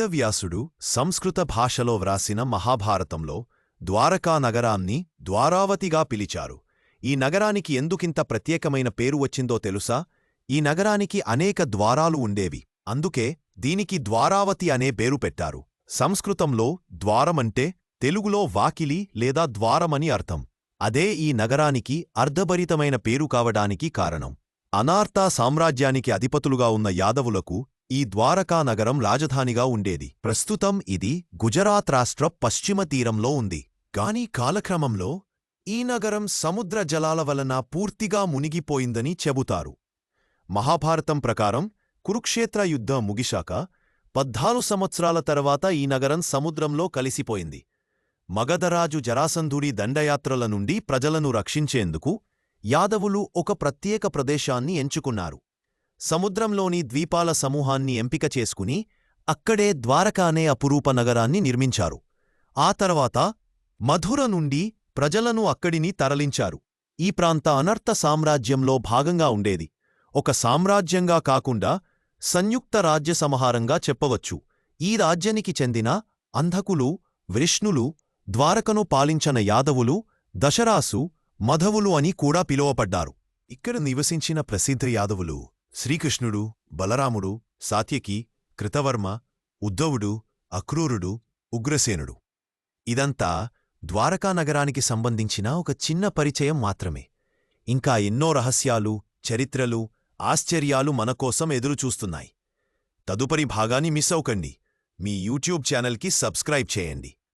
వేదవ్యాసుడు సంస్కృత భాషలో వ్రాసిన మహాభారతంలో ద్వారకా నగరాన్ని ద్వారావతిగా పిలిచారు. ఈ నగరానికి ఎందుకింత ప్రత్యేకమైన పేరు వచ్చిందో తెలుసా? ఈ నగరానికి అనేక ద్వారాలు ఉండేవి. అందుకే దీనికి ద్వారావతి అనే పేరు పెట్టారు. సంస్కృతంలో ద్వారమంటే తెలుగులో వాకిలి లేదా ద్వారమని అర్థం. అదే ఈ నగరానికి అర్ధభరితమైన పేరు కావడానికి కారణం. అనార్తా సామ్రాజ్యానికి అధిపతులుగా ఉన్న యాదవులకు ఈ ద్వారకా నగరం రాజధానిగా ఉండేది. ప్రస్తుతం ఇది గుజరాత్ రాష్ట్ర పశ్చిమ తీరంలో ఉంది. గాని కాలక్రమంలో ఈ నగరం సముద్ర జలాల వలన పూర్తిగా మునిగిపోయిందని చెబుతారు. మహాభారతం ప్రకారం కురుక్షేత్ర యుద్ధం ముగిశాక పద్నాలుగు సంవత్సరాల తర్వాత ఈ నగరం సముద్రంలో కలిసిపోయింది. మగధరాజు జరాసంధుడి దండయాత్రల నుండి ప్రజలను రక్షించేందుకు యాదవులు ఒక ప్రత్యేక ప్రదేశాన్ని ఎంచుకున్నారు. సముద్రంలోని ద్వీపాల సమూహాన్ని ఎంపిక చేసుకుని అక్కడే ద్వారక అనే అపురూప నగరాన్ని నిర్మించారు. ఆ తర్వాత మధుర నుండి ప్రజలను అక్కడిని తరలించారు. ఈ ప్రాంత అనర్థ సామ్రాజ్యంలో భాగంగా ఉండేది. ఒక సామ్రాజ్యంగా కాకుండా సంయుక్త రాజ్య సమహారంగా చెప్పవచ్చు. ఈ రాజ్యానికి చెందిన అంధకులు వృష్ణులు ద్వారకను పాలించిన యాదవులు దశరాసు మధవులు అని కూడా పిలువపడ్డారు ఇక్కడ నివసించిన ప్రసిద్ధ యాదవులు శ్రీకృష్ణుడు బలరాముడు సాత్యకి కృతవర్మ ఉద్ధవుడు అక్రూరుడు ఉగ్రసేనుడు. ఇదంతా ద్వారకా నగరానికి సంబంధించిన ఒక చిన్న పరిచయం మాత్రమే. ఇంకా ఎన్నో రహస్యాలు చరిత్రలు ఆశ్చర్యాలు మనకోసం ఎదురుచూస్తున్నాయి. తదుపరి భాగాన్ని మిస్ అవ్వకండి. మీ యూట్యూబ్ ఛానల్కి సబ్స్క్రైబ్ చేయండి.